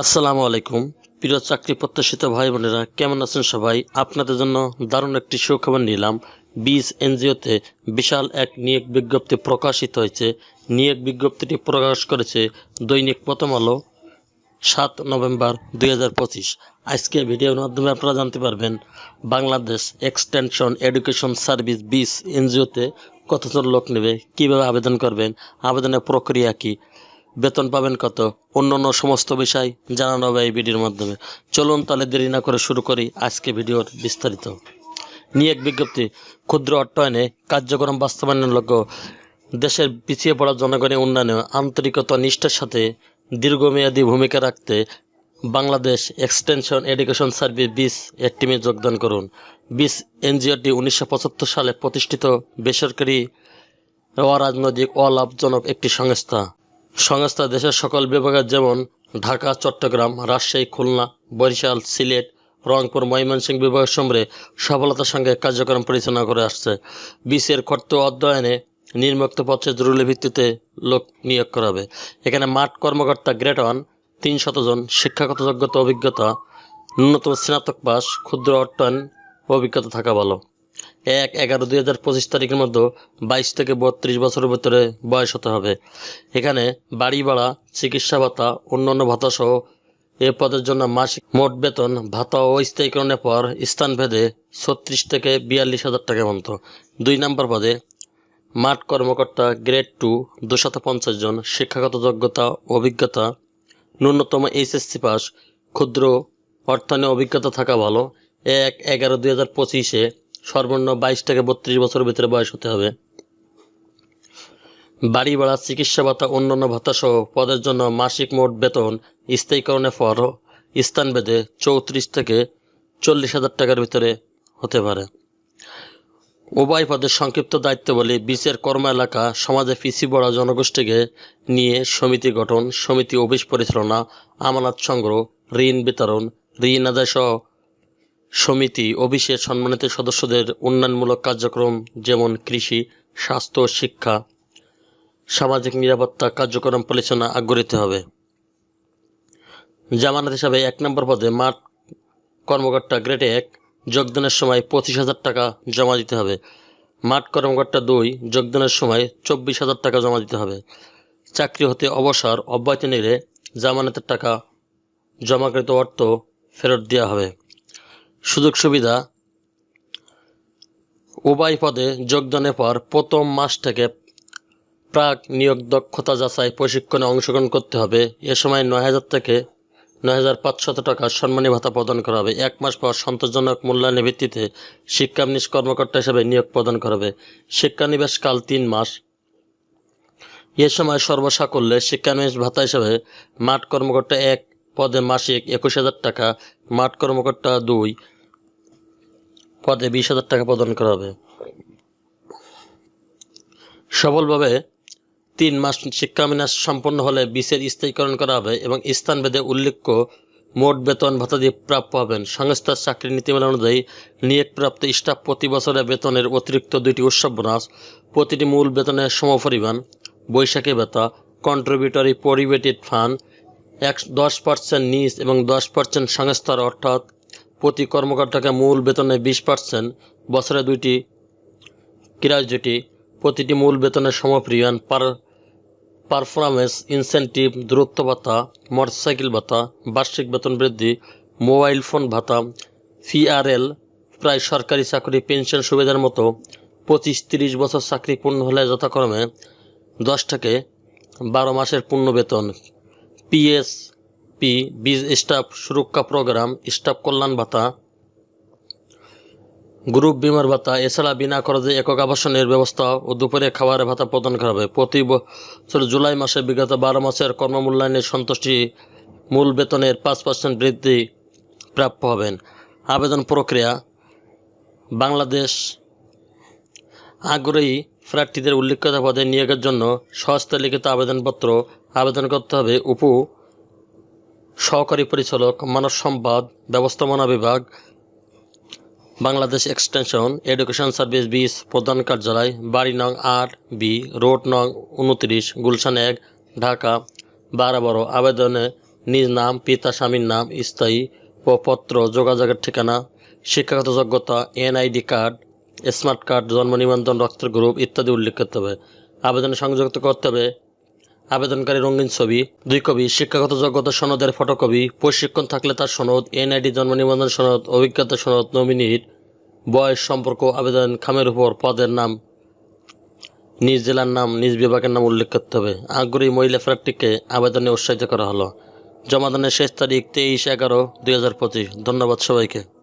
আসসালামু আলাইকুম। প্রিয় চাকরি প্রত্যাশিত ভাই বোনেরা, কেমন আছেন সবাই? আপনাদের জন্য দারুণ একটি সুখবর নিলাম। বিজ এনজিওতে বিশাল এক নিয়োগ বিজ্ঞপ্তি প্রকাশিত হয়েছে। নিয়োগ বিজ্ঞপ্তিটি প্রকাশ করেছে দৈনিক প্রথম আলো, সাত নভেম্বর দুই হাজার পঁচিশ। আজকে ভিডিওর মাধ্যমে আপনারা জানতে পারবেন, বাংলাদেশ এক্সটেনশন এডুকেশন সার্ভিস বিস এনজিওতে কতজন লোক নেবে, কীভাবে আবেদন করবেন, আবেদনের প্রক্রিয়া কি বেতন পাবেন কত? অন্য অন্য সমস্ত বিষয় জানানো হবে এই ভিডিওর মাধ্যমে। চলুন তাহলে দেরি না করে শুরু করি আজকে ভিডিওর বিস্তারিত। নিয়োগ বিজ্ঞপ্তি, ক্ষুদ্র অর্থায়নে কার্যক্রম বাস্তবায়নের লক্ষ্য দেশের পিছিয়ে পড়া জনগণের উন্নয়নে আন্তরিকতা নিষ্ঠার সাথে দীর্ঘমেয়াদী ভূমিকা রাখতে বাংলাদেশ এক্সটেনশন এডুকেশন সার্ভিস বিস এর টিমে যোগদান করুন। বিস এনজিওটি উনিশশো পঁচাত্তর সালে প্রতিষ্ঠিত বেসরকারি অরাজনৈতিক অলাভজনক একটি সংস্থা। সংস্থা দেশের সকল বিভাগের যেমন ঢাকা, চট্টগ্রাম, রাজশাহী, খুলনা, বরিশাল, সিলেট, রংপুর, ময়মনসিংহ বিভাগের সম্রে সফলতার সঙ্গে কার্যক্রম পরিচালনা করে আসছে। বিসের কর্ত অধ্যয়নে নির্মুক্ত পথে জরুরি ভিত্তিতে লোক নিয়োগ করা হবে। এখানে মাঠ কর্মকর্তা গ্রেড ওয়ান, তিন শতজন শিক্ষাগত যোগ্যতা, অভিজ্ঞতা, ন্যূনতম স্নাতক পাস ক্ষুদ্র অর্থায়ন, অভিজ্ঞতা থাকা ভালো। এক এগারো দুই হাজার পঁচিশ তারিখের মধ্যে বাইশ থেকে বত্রিশ বছরের ভিতরে বয়স হতে হবে। এখানে বাড়ি ভাড়া চিকিৎসা ভাতা, অন্যান্য ভাতা সহ এ পদের জন্য মাসিক মোট বেতন ভাতা ও স্থায়ীকরণের পর স্থানভেদে ছত্রিশ থেকে বিয়াল্লিশ হাজার টাকা পর্যন্ত। দুই নম্বর পদে মাঠ কর্মকর্তা গ্রেড টু, দুশত পঞ্চাশ জন শিক্ষাগত যোগ্যতা, অভিজ্ঞতা, ন্যূনতম এইচএসসি পাস, ক্ষুদ্র অর্থায়নে অভিজ্ঞতা থাকা ভালো। এক এগারো দুই হাজার পঁচিশে সর্বনিম্ন বাইশ থেকে বত্রিশ বছরের ভিতরে বয়স হতে হবে। বাড়ি ভাড়া চিকিৎসা ভাতা, অন্যান্য ভাতা সহ পদের জন্য মাসিক মোট বেতন স্থায়ীকরণের পর স্থানভেদে চৌত্রিশ থেকে চল্লিশ হাজার টাকার ভিতরে হতে পারে। উভয় পদের সংক্ষিপ্ত দায়িত্ববলী বিচের কর্ম এলাকা সমাজে পিছিয়ে পড়া জনগোষ্ঠীকে নিয়ে সমিতি গঠন, সমিতি অফিস পরিচালনা, আমানত সংগ্রহ, ঋণ বিতরণ, ঋণ আদায় সহ সমিতি অফিসের সম্মানিত সদস্যদের উন্নয়নমূলক কার্যক্রম যেমন কৃষি, স্বাস্থ্য শিক্ষা, সামাজিক নিরাপত্তা কার্যক্রম পরিচালনা আগ্রহীতে হবে। জামানত হিসাবে এক নম্বর পদে মাঠ কর্মকর্তা গ্রেড এক, যোগদানের সময় পঁচিশ হাজার টাকা জমা দিতে হবে। মাঠ কর্মকর্তা দুই, যোগদানের সময় চব্বিশ হাজার টাকা জমা দিতে হবে। চাকরি হতে অবসর অব্যাহতি নিলে জামানতের টাকা জমাকৃত অর্থ ফেরত দেওয়া হবে। সুযোগ সুবিধা। উভয় পদে যোগদানের পর প্রথম মাস থেকে প্রাক নিয়োগ দক্ষতা যাচাই প্রশিক্ষণে অংশগ্রহণ করতে হবে। এ সময় নয় হাজার থেকে নয় হাজার পাঁচশত টাকা সম্মানী ভাতা প্রদান করা হবে। এক মাস পর সন্তোষজনক মূল্যায়নের ভিত্তিতে শিক্ষানবিশ কর্মকর্তা হিসেবে নিয়োগ প্রদান করা হবে। শিক্ষানিবেশ কাল তিন মাস। এ সময় সর্বসাকল্যে শিক্ষানবিশ ভাতা হিসেবে মাঠ কর্মকর্তা এক পদে মাসিক একুশ হাজার টাকা, মাঠ কর্মকর্তা দুই, পদে বিশ হাজার টাকা প্রদান করা হবে। সফলভাবে তিন মাস শিক্ষাবিন্যাস সম্পন্ন হলে বিসের স্থায়ীকরণ করা হবে এবং স্থানভেদে উল্লেখ্য মোট বেতন ভাতা দিয়ে প্রাপ্য হবেন। সংস্থার চাকরি নীতিমালা অনুযায়ী নিয়োগপ্রাপ্ত স্টাফ প্রতি বছরের বেতনের অতিরিক্ত দুইটি উৎসব বোনাস, প্রতিটি মূল বেতনের সমপরিমাণ বৈশাখী ভাতা কন্ট্রিবিউটরি পরিবেটেড ফান্ড এক দশ পার্সেন্ট নিজ এবং দশ পার্সেন্ট সংস্থার অর্থাৎ প্রতি কর্মকর্তাকে মূল বেতনে বিশ পার্সেন্ট বছরে দুইটি গ্র্যাজুয়েটি প্রতিটি মূল বেতনের সমপরিমাণ পার পারফরমেন্স ইনসেন্টিভ দূরত্ব ভাতা মোটরসাইকেল ভাতা, বার্ষিক বেতন বৃদ্ধি মোবাইল ফোন ভাতা ফিআরএল প্রায় সরকারি চাকরি পেনশন সুবিধার মতো পঁচিশ তিরিশ বছর চাকরি পূর্ণ হলে যথাক্রমে দশ থেকে বারো মাসের পূর্ণ বেতন। পিএস পি বিজ স্টাফ সুরক্ষা প্রোগ্রাম স্টাফ কল্যাণ ভাতা গ্রুপ বিমার ভাতা এছাড়া বিনা খরচে একক আবাসনের ব্যবস্থা ও দুপুরে খাবারের ভাতা প্রদান করা হবে। প্রতি বছর জুলাই মাসে বিগত বারো মাসের কর্মমূল্যায়নের সন্তুষ্টি মূল বেতনের পাঁচ পার্সেন্ট বৃদ্ধি প্রাপ্য হবেন। আবেদন প্রক্রিয়া, বাংলাদেশ আগ্রহী প্রার্থীদের উল্লেখিত পদে নিয়োগের জন্য সহস্তে লিখিত আবেদনপত্র আবেদন করতে হবে উপ সহকারী পরিচালক, মানব সম্পদ ব্যবস্থাপনা বিভাগ, বাংলাদেশ এক্সটেনশন এডুকেশন সার্ভিস বিস প্রধান কার্যালয়, বাড়ি নং আট বি, রোড নং উনত্রিশ, গুলশান এক, ঢাকা। বারো বারো আবেদনে নিজ নাম, পিতা, স্বামীর নাম, স্থায়ী ও পত্র, যোগাযোগের ঠিকানা, শিক্ষাগত যোগ্যতা, এনআইডি কার্ড স্মার্ট কার্ড, জন্ম নিবন্ধন, রক্তের গ্রুপ ইত্যাদি উল্লেখ করতে হবে। আবেদনে সংযুক্ত করতে হবে আবেদনকারী রঙিন ছবি, দুই কবি শিক্ষাগত যোগ্যতা সনদের ফটোকপি, প্রশিক্ষণ থাকলে তার সনদ, এনআইডি, জন্ম নিবন্ধন সনদ, অভিজ্ঞতা সনদ নমিনির বয়স সম্পর্ক, আবেদন খামের উপর পদের নাম, নিজ জেলার নাম, নিজ বিভাগের নাম উল্লেখ করতে হবে। আগ্রহী মহিলা প্রার্থীকে আবেদনে উৎসাহিত করা হলো। জমাদানের শেষ তারিখ তেইশ এগারো দুই ধন্যবাদ সবাইকে।